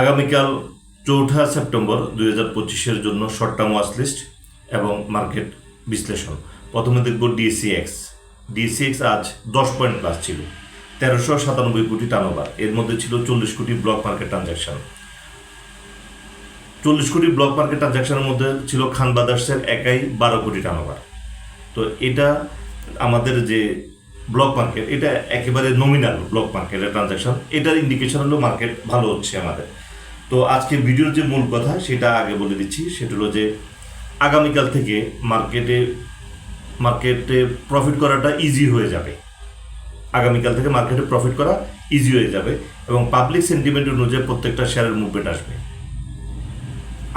আগামীকাল চৌঠা সেপ্টেম্বর দুই হাজার পঁচিশের জন্য শর্ট টার্ম ওয়াচ লিস্ট এবং মার্কেট বিশ্লেষণ। প্রথমে দেখব ডিএসিএক্স ডিএসিএক্স আজ দশ পয়েন্ট প্লাস ছিল, তেরোশো সাতানব্বই কোটি টার্নওভার। এর মধ্যে ছিল চল্লিশ কোটি ব্লক মার্কেট ট্রানজ্যাকশন। চল্লিশ কোটি ব্লক মার্কেট ট্রানজ্যাকশনের মধ্যে ছিল খান ব্রাদার্সের একাই বারো কোটি টার্নওভার। তো এটা আমাদের যে ব্লক মার্কেট, এটা একেবারে নমিনাল ব্লক মার্কেটের ট্রানজ্যাকশন। এটার ইন্ডিকেশন হলো মার্কেট ভালো হচ্ছে আমাদের। তো আজকে ভিডিওর যে মূল কথা সেটা আগে বলে দিচ্ছি। সেটা হলো যে আগামীকাল থেকে মার্কেটে মার্কেটে প্রফিট করাটা ইজি হয়ে যাবে। আগামীকাল থেকে মার্কেটে প্রফিট করা ইজি হয়ে যাবে এবং পাবলিক সেন্টিমেন্ট অনুযায়ী প্রত্যেকটা শেয়ারের মুভমেন্ট আসবে।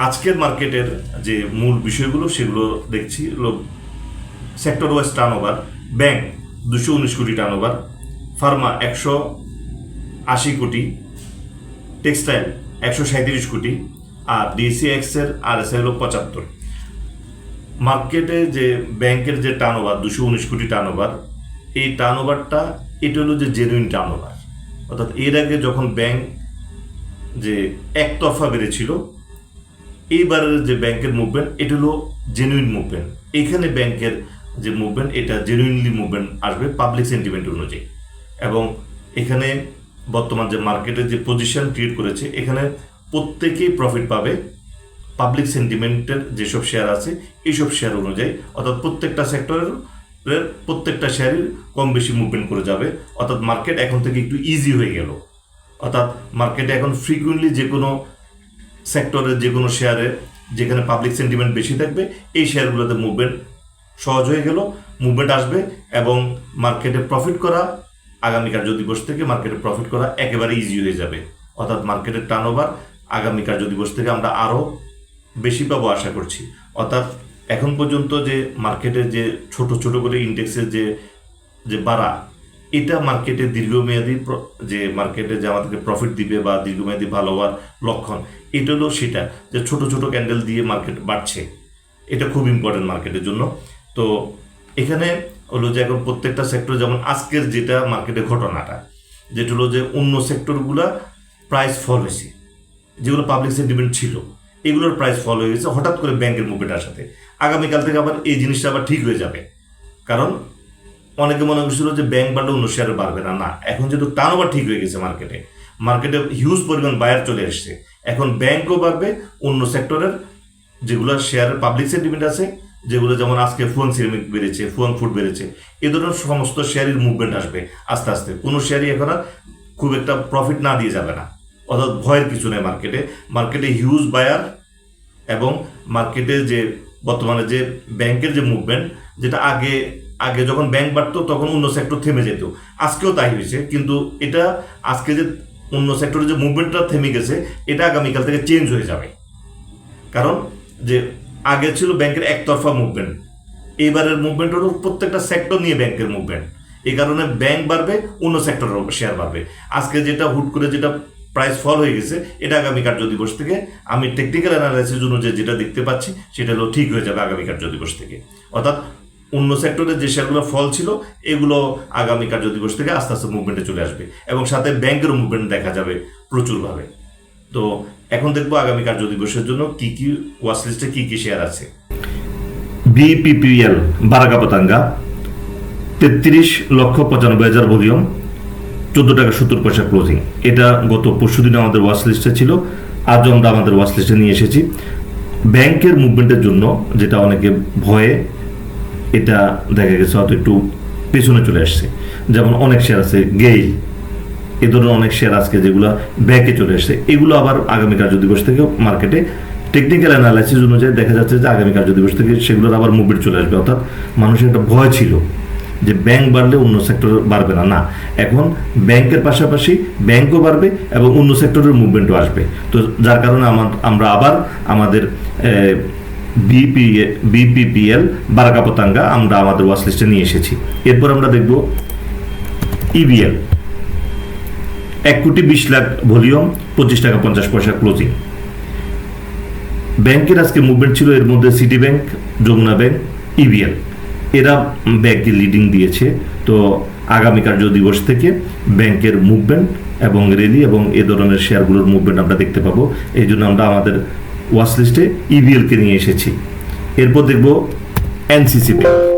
আজকের মার্কেটের যে মূল বিষয়গুলো সেগুলো দেখছি sector wise turnover bank দুশো উনিশ কোটি টার্ন ওভার ফার্মা একশো আশি কোটি টেক্সটাইল একশো সাঁত্রিশ কোটি, আর ডিসিএক্স এর আর এস হলো পঁচাত্তর। মার্কেটে যে ব্যাংকের যে টার্ন ওভার দুশো উনিশ কোটি টার্ন ওভার এই টার্ন ওভারটা এটা হলো যে জেনুইন টার্ন ওভার অর্থাৎ এর আগে যখন ব্যাংক যে একতরফা বেড়েছিল, এইবারের যে ব্যাংকের মুভমেন্ট এটা হলো জেনুইন মুভমেন্ট এখানে ব্যাংকের যে মুভমেন্ট এটা জেনুইনলি মুভমেন্ট আসবে পাবলিক সেন্টিমেন্ট অনুযায়ী। এবং এখানে বর্তমান যে মার্কেটের যে পজিশন ক্রিয়েট করেছে, এখানে প্রত্যেকেই প্রফিট পাবে। পাবলিক সেন্টিমেন্টের যেসব শেয়ার আছে, এইসব শেয়ার অনুযায়ী, অর্থাৎ প্রত্যেকটা সেক্টরের প্রত্যেকটা শেয়ারই কম বেশি মুভমেন্ট করে যাবে। অর্থাৎ মার্কেট এখন থেকে একটু ইজি হয়ে গেল। অর্থাৎ মার্কেটে এখন ফ্রিকুয়েন্টলি যে কোনো সেক্টরের যে কোনো শেয়ারে যেখানে পাবলিক সেন্টিমেন্ট বেশি থাকবে, এই শেয়ারগুলোতে মুভমেন্ট সহজ হয়ে গেল। মুভমেন্ট আসবে এবং মার্কেটে প্রফিট করা আগামী কার্য দিবস থেকে মার্কেটে প্রফিট করা একেবারে ইজি হয়ে যাবে। অর্থাৎ মার্কেটের টার্ন ওভার আগামী কার্য দিবস থেকে আমরা আরও বেশি পাবো আশা করছি। অর্থাৎ এখন পর্যন্ত যে মার্কেটের যে ছোট ছোট করে ইন্ডেক্সের যে যে বাড়া, এটা মার্কেটে দীর্ঘমেয়াদী যে মার্কেটে যে আমাদেরকে প্রফিট দিবে বা দীর্ঘমেয়াদী ভালো হওয়ার লক্ষণ, এটা হলো সেটা যে ছোট ছোট ক্যান্ডেল দিয়ে মার্কেট বাড়ছে। এটা খুব ইম্পর্টেন্ট মার্কেটের জন্য। তো এখানে হলো যে এখন প্রত্যেকটা সেক্টর যেমন আজকের যেটা মার্কেটে ঘটনাটা, যেটা হলো যে অন্য সেক্টরগুলা প্রাইস ফল হয়েছে, যেগুলো পাবলিক সেন্টিমেন্ট ছিল, এগুলোর প্রাইস ফল হয়ে গেছে, হঠাৎ করে ব্যাংকের মুভমেন্টের সাথে। আগামীকাল থেকে আবার এই জিনিসটা আবার ঠিক হয়ে যাবে। কারণ অনেকে মনে করছিল যে ব্যাংক বাড়লে অন্য শেয়ার বাড়বে না না। এখন যেহেতু টার্ন ওভার ঠিক হয়ে গেছে মার্কেটে মার্কেটে হিউজ পরিমাণ বায়ার চলে এসছে। এখন ব্যাংকও বাড়বে, অন্য সেক্টরের যেগুলো শেয়ারের পাবলিক সেন্টিমেন্ট আছে যেগুলো যেমন আজকে ফুয়াং সিরামিক বেড়েছে ফুয়াং ফুড বেড়েছে, এ ধরনের সমস্ত শেয়ারের মুভমেন্ট আসবে আস্তে আস্তে। কোনো শেয়ারই এখন আর খুব একটা প্রফিট না দিয়ে যাবে না। অর্থাৎ ভয়ের কিছু নেই মার্কেটে মার্কেটে হিউজ বায়ার এবং মার্কেটে যে বর্তমানে যে ব্যাংকের যে মুভমেন্ট যেটা আগে আগে যখন ব্যাংক বাড়তো তখন অন্য সেক্টর থেমে যেত। আজকেও তাই হয়েছে, কিন্তু এটা আজকে যে অন্য সেক্টরে যে মুভমেন্টটা থেমে গেছে, এটা আগামীকাল থেকে চেঞ্জ হয়ে যাবে। কারণ যে আগে ছিল ব্যাংকের একতরফা মুভমেন্ট এইবারের মুভমেন্ট হলো প্রত্যেকটা সেক্টর নিয়ে ব্যাংকের মুভমেন্ট এই কারণে ব্যাংক বাড়বে, অন্য সেক্টরের শেয়ার বাড়বে। আজকে যেটা হুট করে যেটা প্রাইস ফল হয়ে গেছে, এটা আগামী কার্য দিবস থেকে আমি টেকনিক্যাল অ্যানালাইসিস অনুযায়ী যেটা দেখতে পাচ্ছি, সেটা হলো ঠিক হয়ে যাবে আগামী কার্য দিবস থেকে। অর্থাৎ অন্য সেক্টরে যে শেয়ারগুলো ফল ছিল, এগুলো আগামী কার্য দিবস থেকে আস্তে আস্তে মুভমেন্টে চলে আসবে এবং সাথে ব্যাংকেরও মুভমেন্ট দেখা যাবে প্রচুরভাবে। তো এখন দেখব আগামী কার্য দিবসের জন্য কি কি ওয়াচ লিস্টে কি কি শেয়ার আছে। বিপিপিএল বারাকাপতাঙ্গা তেত্রিশ লক্ষ পঁচানব্বই হাজার ভলিউম, চোদ্দ টাকা সত্তর পয়সা ক্লোজিং এটা গত পরশু দিন আমাদের ওয়াচ লিস্টে ছিল, আজও আমরা আমাদের ওয়াচ লিস্টে নিয়ে এসেছি। ব্যাংকের মুভমেন্টের জন্য যেটা অনেকে ভয়ে, এটা দেখা গেছে হয়তো একটু পেছনে চলে আসছে। যেমন অনেক শেয়ার আছে গেইল এ ধরনের অনেক শেয়ার আজকে যেগুলো ব্যাকে চলে আসছে, এগুলো আবার আগামী কার্য দিবস থেকে মার্কেটে টেকনিক্যাল অ্যানালাইসিস অনুযায়ী দেখা যাচ্ছে যে আগামী কার্য দিবস থেকে সেগুলোর আবার মুভমেন্ট চলে আসবে। অর্থাৎ মানুষের একটা ভয় ছিল যে ব্যাংক বাড়লে অন্য সেক্টর বাড়বে না। না, এখন ব্যাংকের পাশাপাশি ব্যাংকও বাড়বে এবং অন্য সেক্টরের মুভমেন্টও আসবে। তো যার কারণে আমার, আমরা আবার আমাদের বিপি বিপিপিএল বারাকাপতাঙ্গা আমরা আমাদের ওয়াচ লিস্টে নিয়ে এসেছি। এরপর আমরা দেখব ইবিএল এক কোটি বিশ লাখ ভলিউম, পঁচিশ টাকা পঞ্চাশ পয়সা ক্লোজিং। ব্যাংকের আজকে মুভমেন্ট ছিল, এর মধ্যে city bank Jamuna bank EBL এরা ব্যাংকে লিডিং দিয়েছে। তো আগামী কার্য দিবস থেকে ব্যাংকের মুভমেন্ট এবং রেলি এবং এ ধরনের শেয়ারগুলোর মুভমেন্ট আমরা দেখতে পাবো। এই জন্য আমরা আমাদের ওয়াচ লিস্টে ইবিএলকে নিয়ে এসেছি। এরপর দেখব এনসিসি ব্যাংক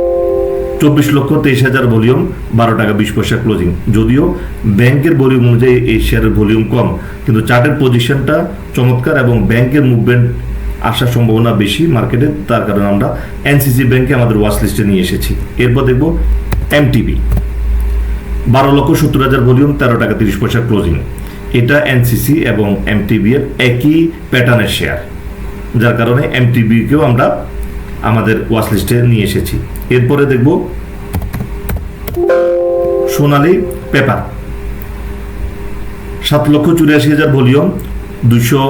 চব্বিশ লক্ষ তেইশ হাজার ভলিউম, বারো টাকা বিশ পয়সা ক্লোজিং যদিও ব্যাংকের ভলিউম অনুযায়ী এই শেয়ারের ভলিউম কম, কিন্তু চার্টের পজিশনটা চমৎকার এবং ব্যাংকের মুভমেন্ট আসার সম্ভাবনা বেশি মার্কেটে তার কারণে আমরা এনসিসি ব্যাংকে আমাদের ওয়াচ লিস্টে নিয়ে এসেছি। এরপর দেখব এমটিবি বারো লক্ষ সত্তর হাজার ভলিউম, তেরো টাকা তিরিশ পয়সা ক্লোজিং এটা এনসিসি এবং এমটিবি এর একই প্যাটার্নের শেয়ার যার কারণে এমটিবিকেও আমরা আমাদের ওয়াচ লিস্টে নিয়ে এসেছি। এরপরে দেখব সোনালী পেপার সাত লক্ষ চুরাশি হাজার ভলিউম দুশো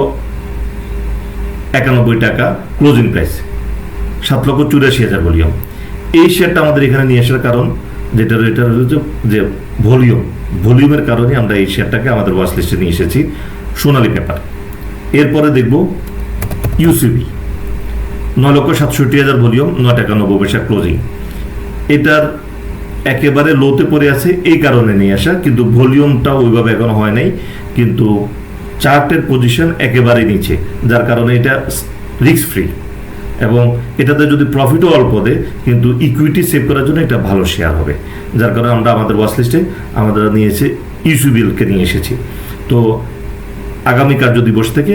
একানব্বই টাকা ক্লোজিং প্রাইস সাত লক্ষ চুরাশি হাজার ভলিউম। এই শেয়ারটা আমাদের এখানে নিয়ে আসার কারণ, যেটা এটা যে ভলিউম। ভলিউমের কারণে আমরা এই শেয়ারটাকে আমাদের ওয়াচ লিস্টে নিয়ে এসেছি সোনালী পেপার এরপরে দেখব ইউসিবি নয় লক্ষ সাতষট্টি হাজার ভলিউম নয় টাকা নব্বই পয়সা ক্লোজিং এটার একেবারে লোতে পড়ে আছে এই কারণে নিয়ে আসা, কিন্তু ভলিউমটা ওইভাবে এখনও হয় নাই। কিন্তু চার্টের পজিশন একেবারে নিচে, যার কারণে এটা রিস্ক ফ্রি এবং এটাতে যদি প্রফিটও অল্প দেয়, কিন্তু ইকুইটি সেভ করার জন্য এটা ভালো শেয়ার হবে। যার কারণে আমরা আমাদের ওয়াচ লিস্টে আমাদের নিয়েছে ইউসিবিএলকে নিয়ে এসেছি। তো আগামী কার্য দিবস থেকে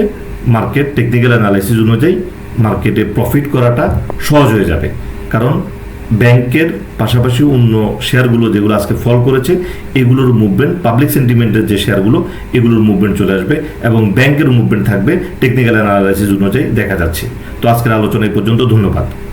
মার্কেট টেকনিক্যাল অ্যানালাইসিস অনুযায়ী মার্কেটে প্রফিট করাটা সহজ হয়ে যাবে। কারণ ব্যাংকের পাশাপাশি অন্য শেয়ারগুলো যেগুলো আজকে ফল করেছে, এগুলোর মুভমেন্ট পাবলিক সেন্টিমেন্টের যে শেয়ারগুলো, এগুলোর মুভমেন্ট চলে আসবে এবং ব্যাংকের মুভমেন্ট থাকবে টেকনিক্যাল অ্যানালাইসিস অনুযায়ী দেখা যাচ্ছে। তো আজকের আলোচনা এই পর্যন্ত, ধন্যবাদ।